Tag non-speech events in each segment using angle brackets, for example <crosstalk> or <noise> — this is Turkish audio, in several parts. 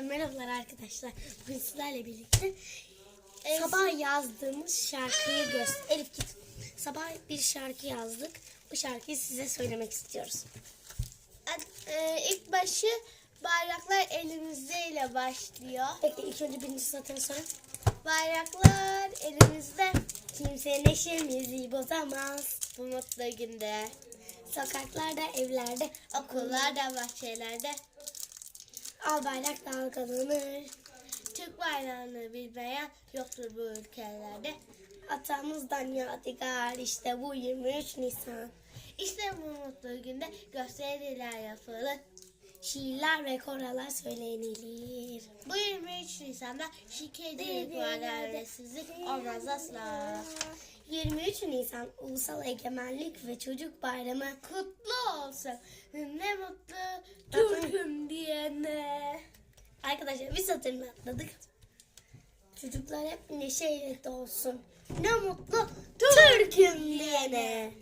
Herkese merhabalar arkadaşlar. Bugün sizlerle birlikte sabah yazdığımız şarkıyı göster. Elif git. Sabah bir şarkı yazdık. Bu şarkıyı size söylemek istiyoruz. Ee, ilk başı bayraklar elimizde ile başlıyor. Peki ilk önce birinci satırı söyle. Bayraklar elimizde Kimse neşemizi bozamaz. bu mutlu günde. Sokaklarda, evlerde, Okullarda, bahçelerde al bayrak dalgalanır. Türk bayrağını bilmeyen yoktur bu ülkelerde. Atamızdan yadigar işte bu 23 Nisan. İşte bu mutlu günde gösteriler yapılır. Şiirler ve koralar söylenilir. Bu 23 Nisan'da ve adaletsizlik olmaz asla. 23 Nisan Ulusal Egemenlik ve Çocuk Bayramı Kutlu olsun. Ne mutlu. Arkadaşlar bir satırını atladık. Çocuklar hep neşeyle dolsun. Ne mutlu Türk'üm diyene.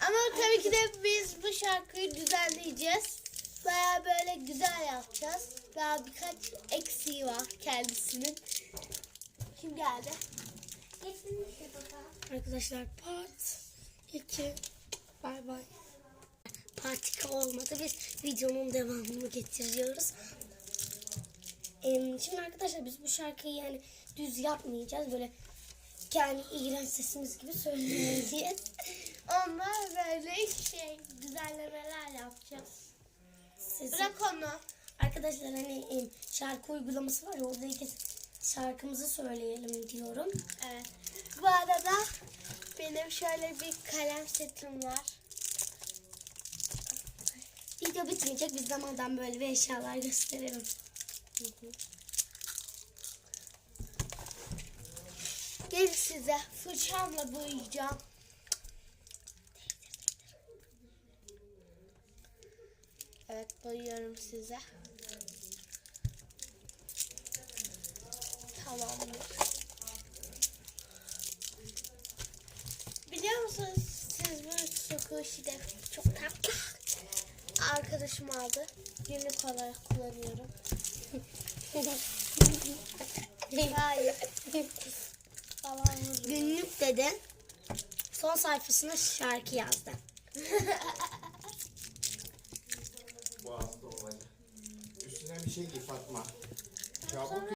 Ama tabii ki de biz bu şarkıyı düzenleyeceğiz. Baya böyle güzel yapacağız. Daha birkaç eksiği var kendisinin. Kim geldi? Arkadaşlar part 2. Bay bay. Part 2 olmadı. Biz videonun devamını getiriyoruz. Şimdi arkadaşlar biz bu şarkıyı yani düz yapmayacağız. Böyle kendi iğrenç sesimiz gibi söyleyeceğiz. <laughs> Onlar böyle şey düzenlemeler yapacağız. Sesi- Bırak onu. Arkadaşlar hani şarkı uygulaması var ya orada kez şarkımızı söyleyelim diyorum. Evet. Bu arada benim şöyle bir kalem setim var. Video bitmeyecek. Biz zamandan böyle bir eşyalar gösterelim. Gel size fırçamla boyayacağım. Evet boyuyorum size. Tamamdır. Biliyor musunuz siz bu sukuşide çok tatlı. Arkadaşım aldı. Günlük olarak kullanıyorum. Hayır. Günlük dedi. Son sayfasına şarkı yazdı. Hasta olacak. Üstüne bir şey giy Fatma. Çabuk